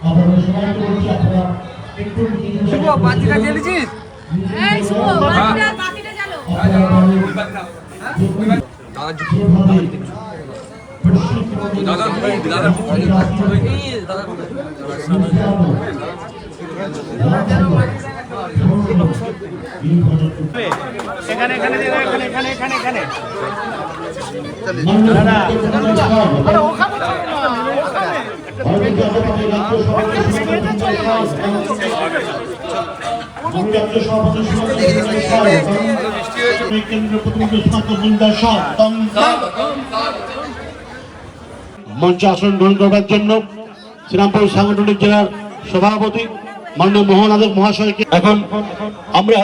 আপনাদের সবাইকে বলছি আপনারা একটু শুভ বাতিটা জ্বেলেছিস এই শুভ বাকিটা বাকিটা চলো আপনারা দাদা দাদা এখানে এখানে এখানে এখানে এখানে এখানে মঞ্চে আসন গ্রহণ করবার জন্য শ্রীরামপুর সাংগঠনিক জেলার সভাপতি মাননীয় মোহন আদক মহাশয়কে এখন আমরা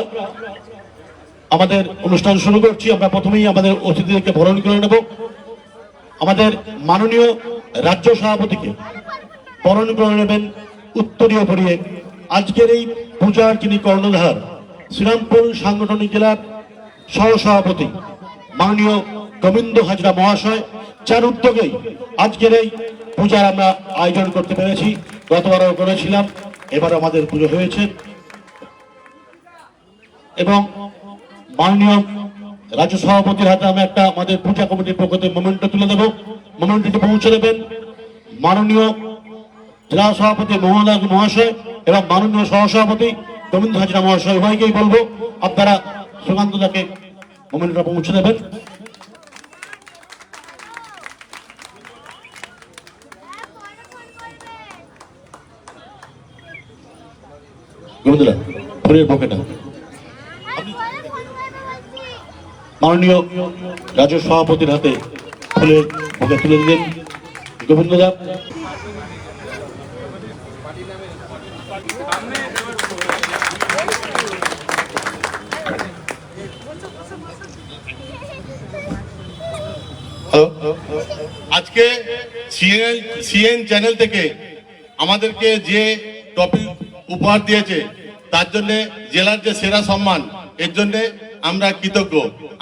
আমাদের অনুষ্ঠান শুরু করছি। আমরা প্রথমেই আমাদের অতিথিদেরকে বরণ করে নেব। আমাদের মাননীয় রাজ্য সভাপতিকে বরণ করে নেবেন উত্তরীয় পরিয়ে। আজকের এই পূজার যিনি কর্ণধার, শ্রীরামপুর সাংগঠনিক জেলার সহসভাপতি মাননীয় গোবিন্দ হাজরা মহাশয়, যার উদ্যোগেই আজকের এই পূজার আমরা আয়োজন করতে পেরেছি। গতবারও করেছিলাম এবার আমাদের পুজো হয়েছে। এবং মাননীয় রাজ্য সভাপতির হাতে আমি একটা আমাদের পূজা কমিটির পক্ষ থেকে মোমেন্টো তুলে দেবো। মোমেন্টটি পৌঁছে দেবেন। মাননীয় জেলা সভাপতি আলী মহাশয় এবং মাননীয় সহসভাপতি গোবিন্দ হাজরা মহাশয় উভয়কেই বলব আপনারা সুকান্ত দাকে মোমেন্টটা পৌঁছে দেবেন। ফুলের পকেটা। মাননীয় রাজ্য সভাপতির হাতে ফুলের বুকে তুলে দিলেন আজকে সিএন সিএন চ্যানেল থেকে আমাদেরকে যে টপিক উপহার দিয়েছে, তার জন্য জেলার যে সেরা সম্মান, এর জন্য আমরা কৃতজ্ঞ।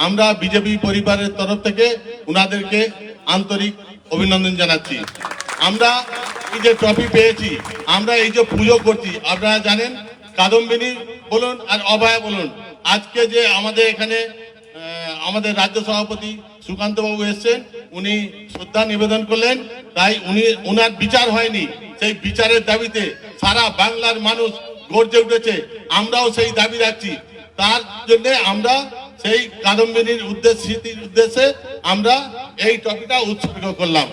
আমরা বিজেপি পরিবারের তরফ থেকে উনাদেরকে আন্তরিক অভিনন্দন জানাচ্ছি। আমরা এই যে ট্রফি পেয়েছি, আমরা এই যে পুজো করছি, আপনারা জানেন, কাদম্বিনী বলুন আর অভয়া বলুন, আজকে যে আমাদের এখানে আমাদের রাজ্য সভাপতি সুকান্ত বাবু এসছেন, উনি শ্রদ্ধা নিবেদন করলেন, তাই উনি ওনার বিচার হয়নি। সেই বিচারের দাবিতে সারা বাংলার মানুষ গর্জে উঠেছে। আমরাও সেই দাবি রাখছি। তার জন্য আমরা সেই কাদম্বিনীর উদ্দেশ্য উদ্দেশ্যে আমরা এই টপিকটা উৎসর্গ করলাম।